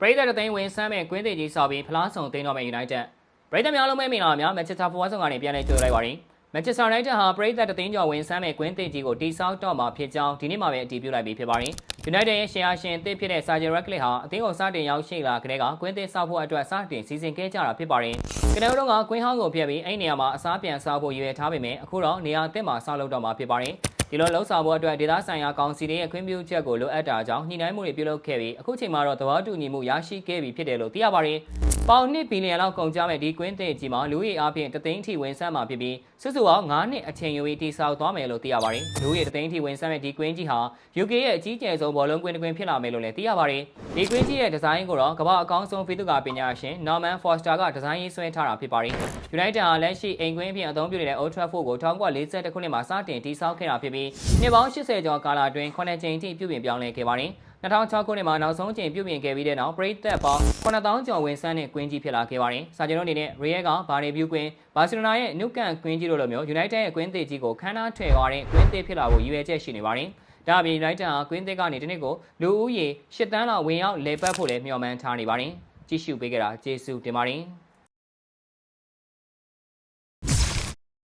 ပရိသတ်တသိန်းဝင်ဆမ်းမဲ့ကွင်းသေးကြီးဆောက်ပြီးဖလားဆောင်သိမ်းတော့မဲ့ United ပရိသတ်များလုံးမဲ့မင်္ဂလာပါများ Manchester ဖွားဆောင်ကနေပြန်လည်ကြိုလိုက်ပါရစေ Manchester United ဟာပရိသတ်တသိန်းကျော်ဝင်ဆမ်းမဲ့ကွင်းသေးကြီးကိုတိစောက်တော့မှာဖြစ်ကြောင်းဒီနေ့မှပဲအတည်ပြုလိုက်ပြီးဖြစ်ပါတယ် United ရဲ့ရှယ်ယာရှင်အသစ်ဖြစ်တဲ့ Sergio Ratcliffe ဟာအသင်းကိုစတင်ရောက်ရှိလာကြတဲ့ကကွင်းသေးဆောက်ဖို့အတွက်စတင်စီစဉ်ခဲ့ကြတာဖြစ်ပါတယ်ကနဦးတော့ကကွင်းဟောင်းကိုဖျက်ပြီးအဲ့နေရာမှာအစားပြန်ဆောက်ဖို့ရွေးထားပေမဲ့အခုတော့နေရာအသစ်မှာဆောက်လုပ်တော့မှာဖြစ်ပါတယ် ဒီလိုလှုပ်ဆောင်ဖို့အတွက်ဒေသဆိုင်ရာကောင်စီတွေရဲ့ခွင့်ပြုချက်ကိုလိုအပ်တာကြောင့်ညှိနှိုင်းမှုတွေပြုလုပ်ခဲ့ပြီးအခုချိန်မှာတော့သဘောတူညီမှုရရှိခဲ့ပြီဖြစ်တယ်လို့သိရပါတယ်။ပေါင်1ဘီလီယံလောက်ကုန်ကျမဲ့ဒီကွင်းသစ်ကြီးမှာလူဦးရေအပြင်တသိန်းထိဝင်ဆန့်မှာဖြစ်ပြီးစုစုပေါင်း9နှစ်အချိန်ယူပြီးတိစောက်သွားမယ်လို့သိရပါတယ်။လူဦးရေတသိန်းထိဝင်ဆန့်မဲ့ဒီကွင်းကြီးဟာ UK ရဲ့အကြီးကျယ်ဆုံးဘောလုံးကွင်းတစ်ကွင်းဖြစ်လာမယ်လို့လည်းသိရပါတယ်။ဒီကွင်းကြီးရဲ့ဒီဇိုင်းကိုတော့ကမ္ဘာအကောင်းဆုံးဖိသုကာပညာရှင် Norman Foster ကဒီဇိုင်းရေးဆွဲထားတာဖြစ်ပါတယ်။ United ဟာလက်ရှိအိမ်ကွင်းအပြင်အသုံးပြုနေတဲ့ Old Trafford ကို1942ခုနှစ်မှာစတင်တည်ဆောက်ခဲ့တာဖြစ်ပြီးနှစ်ပေါင်း80ကျော်ကာလအတွင်း9ကြိမ်ထိပြုပြင်ပြောင်းလဲခဲ့ပါတယ်။2006ခုနှစ်မှာနောက်ဆုံးချိန်ပြုပြင်ခဲ့ပြီးတဲ့နောက်ပရိသတ်ပေါင်း9000ကျော်ဝင်ဆန်းတဲ့ကွင်းကြီးဖြစ်လာခဲ့ပါတယ်။စာချုပ်အနေနဲ့ Real ကဘာနေဗျူးကွင်းဘာစီလိုနာရဲ့နုကန်ကွင်းကြီးတို့လိုမျိုး United ရဲ့ကွင်းသေးကြီးကိုခန်းနာထွယ်သွားတဲ့ကွင်းသေးဖြစ်လာဖို့ရည်ရွယ်ချက်ရှိနေပါတယ်။ဒါအပြင် United ဟာကွင်းသေးကနေဒီနေ့ကိုလူဦးရေ၈တန်းလောက်ဝင်ရောက်လေပတ်ဖို့လည်းမျှော်မှန်းထားနေပါတယ်။ကြည့်ရှုပေးကြတာကျေးဇူးတင်ပါတယ်။